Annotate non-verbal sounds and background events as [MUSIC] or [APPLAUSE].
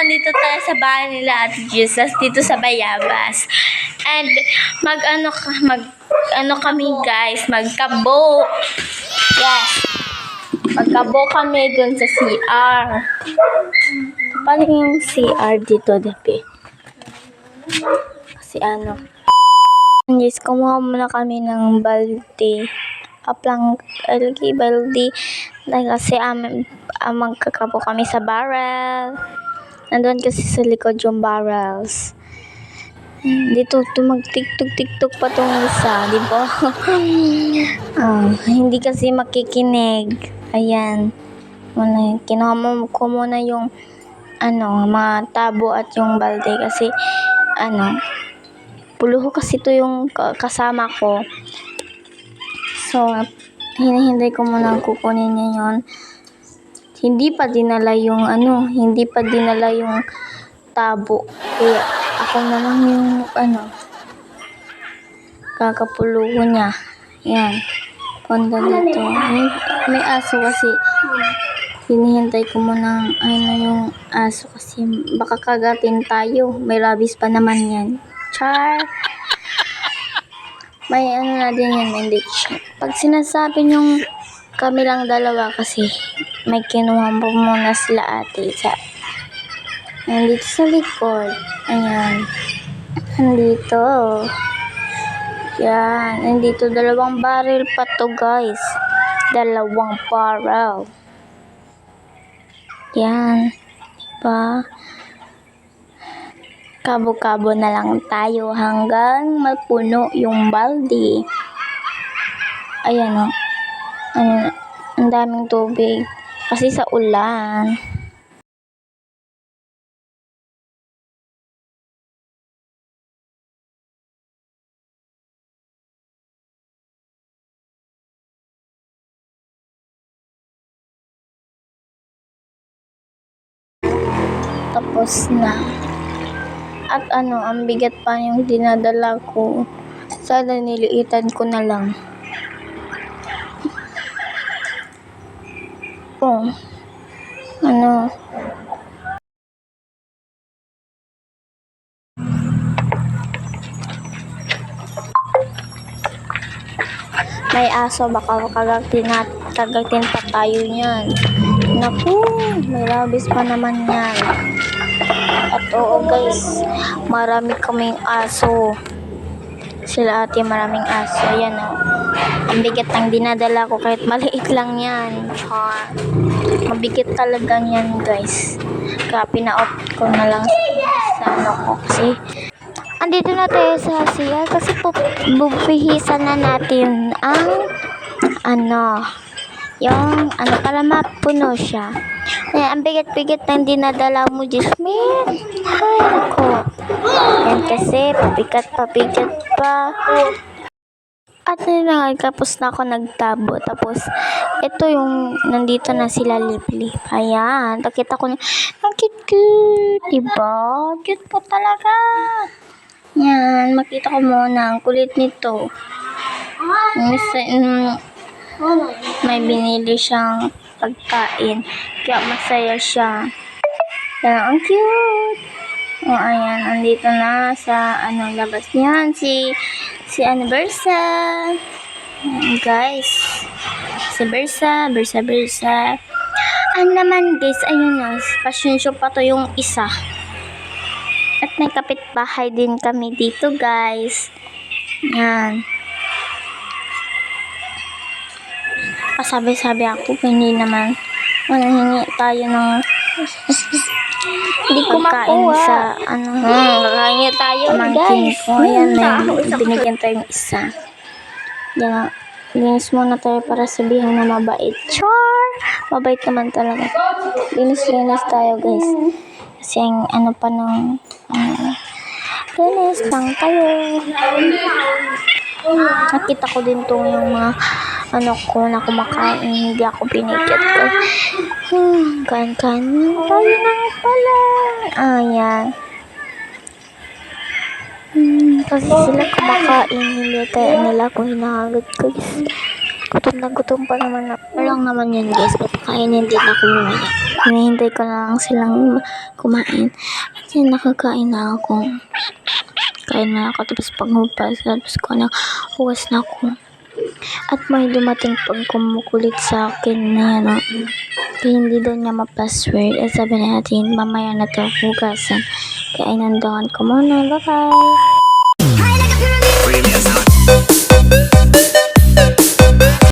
andito tayo sa bahay nila at Jesus dito sa Bayabas. And mag ano mag ano kami guys, magkabo. Yes. Magkabo kami dun sa CR. Paano yung CR dito, Depe? Kasi ano. Yes, kumuha muna kami ng balde. Aplang LG balde. Kasi um, um, magkakabo kami sa barrel. Nandun kasi sa likod yung barrels. Dito, tumag-tiktok-tiktok pa tong isa, di ba? [LAUGHS] Ah, hindi kasi makikinig. Ayan. Muna, kinuha mo ko muna yung ano, mga tabo at yung balde kasi ano, puluho kasi to yung ka- kasama ko. So, hinihintay ko muna kukunin niya yun. Hindi pa dinala yung ano, hindi pa dinala yung tabo. Kaya ako na lang yung ano, kakapuluho niya. Yan. Panda dito. May, may aso kasi hinihintay ko muna ano yung aso kasi baka kagatin tayo. May rabies pa naman yan. Char! May ano na din yan, may. Pag sinasabi yung kami lang dalawa kasi may kinuha po muna sila ate sa nandito sa likod. Ayan. Nandito. Yan. Nandito dalawang barrel pa to guys. Dalawang barrel. Yan. Diba? Kabo-kabo na lang tayo hanggang mapuno yung balde. Ayan o. Ano, ang daming tubig. Kasi sa ulan. Tapos na. At ano, ang bigat pa yung dinadala ko. Sana niliitan ko na lang. Oh. Ano? May aso, baka kagatin, at, kagatin pa tayo niyan. Naku, may rabies pa naman yan. At oo guys, marami kaming aso. Sila ate maraming aso. Ayan o. Ang bigat ng dinadala ko kahit maliit lang yan. Char. Mabigat talaga yan guys. Kaya pina-off ko na lang sa ano ko. Kasi andito na tayo sa siya kasi bubihisan na natin ang ano yung ano para mapuno siya. Eh, ang bigat-bigat ng dinadala mo, Jasmine. Ay, ako. Yan kasi, pabigat, pabigat pa. At yun na nga, tapos na ako nagtabo. Tapos, ito yung, nandito na sila lip-lip. Ayan, nakita ko na, ang cute-cute, diba? Cute po talaga. Yan, makita ko muna, ang kulit nito. May binili siyang pagkain. Kaya masaya siya. Yan, ang cute. O, ayan, andito na sa, ano, labas niyan, si, si ano, Bersa. Ayan, guys. Si Bersa, Bersa, Bersa. Ano naman, guys, ayun na, show pa to yung isa. At may kapitbahay din kami dito, guys. Yan. pasabi-sabi ako, hindi naman manangingi tayo ng [LAUGHS] Hindi ko makuha. sa ano. Hmm, kakain tayo, Pamangkin guys. ko, ayan, Hmm, binigyan tayong isa. Yan, linis muna tayo para sabihan na mabait. Char! Mabait naman talaga. Linis-linis tayo, guys. Kasi ang ano pa ng ano, linis lang tayo. Nakita ko din tong yung mga ano ko na kumakain, hindi ako pinigyan ko. Hmm, kan-kan. Tayo na pala. Ayan. Hmm, kasi sila kumakain, hindi kaya nila ako hinahagot guys. Gutom na gutom pa naman ako. Walang naman yun guys. Papakainin din ako mamaya. Hinihintay ko na lang silang kumain. At yun, nakakain na ako. Kain na ako. Tapos paghupas. Tapos ko na huwas na ako. At may dumating pag kumukulit sa akin na ano. Hindi daw niya ma-password. At sabi na natin, mamaya na to hugasan. Kaya inandawan ko muna. Bye-bye!